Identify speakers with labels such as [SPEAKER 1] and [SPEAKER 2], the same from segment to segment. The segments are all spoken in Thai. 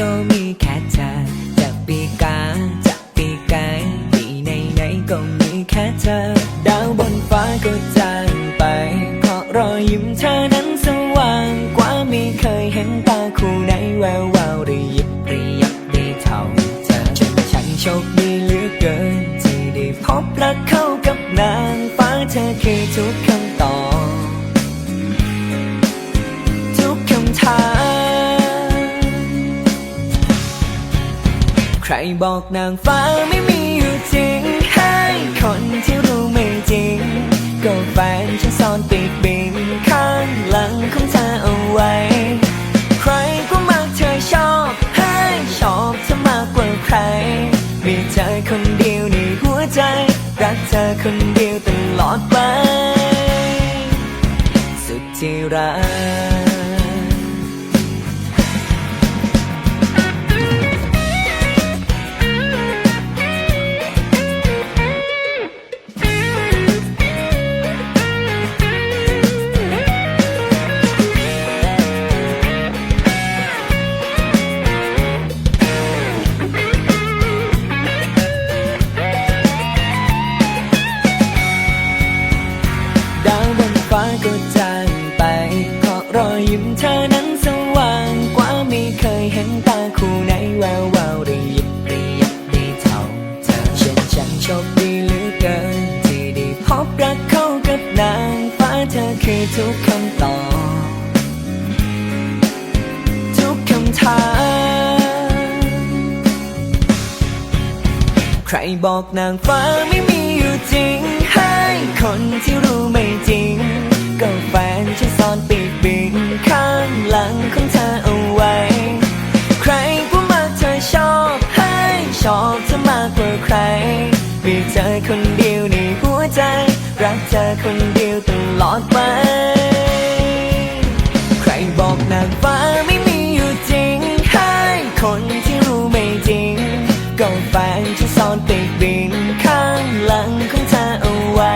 [SPEAKER 1] ก็มีแค่เธอจากปีกาจากปีไกลปีไหนไหนก็มีแค่เธอ ดาวบนฟ้าก็จางไป เพราะรอยยิ้มเธอนั้นสว่างกว่าไม่เคยเห็นตาคู่ไหนแวววาวระยิบระยับได้เท่าเธอจนฉันโชคดีเหลือเกิน ที่ได้พบรักเข้ากับนางฟ้าเธอคือทุกคำตอบทุกคำถาม ใครบอกนางฟ้าไม่มีอยู่จริง ให้คนที่รู้ไม่จริง ก็แฟนฉันซ่อนปีกบินข้างหลังของเธอเอาไว้ ใครก็มักเธอชอบ ให้ชอบเธอมากกว่าใคร มีเธอคนเดียวในหัวใจ รักเธอคนเดียวตลอดไป สุดที่รัก แวววาวระยิบระยับได้เท่าเธอฉันช่างโชคดีเหลือเกิน ที่ได้พบรักเข้ากับนางฟ้าเธอคือทุกคำตอบ ทุกคำถาม ใครบอกนางฟ้าไม่มีอยู่จริง ให้คนที่รู้ไม่จริง ก็แฟนฉันซ่อนปี มีเธอคนเดียวในหัวใจ รักเธอคนเดียวตลอดไป ใครบอกนางฟ้าไม่มีอยู่จริงให้คนที่รู้ไม่จริง ก็แฟนที่ซ่อนปีกบินข้างหลังของเธอเอาไว้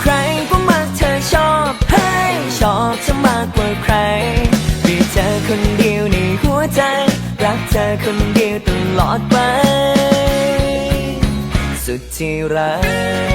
[SPEAKER 1] ใครก็มักเธอชอบให้ชอบเธอมากกว่าใคร มีเธอคนเดียวในหัวใจ รักเธอคนเดียวตลอดไป สุดที่รัก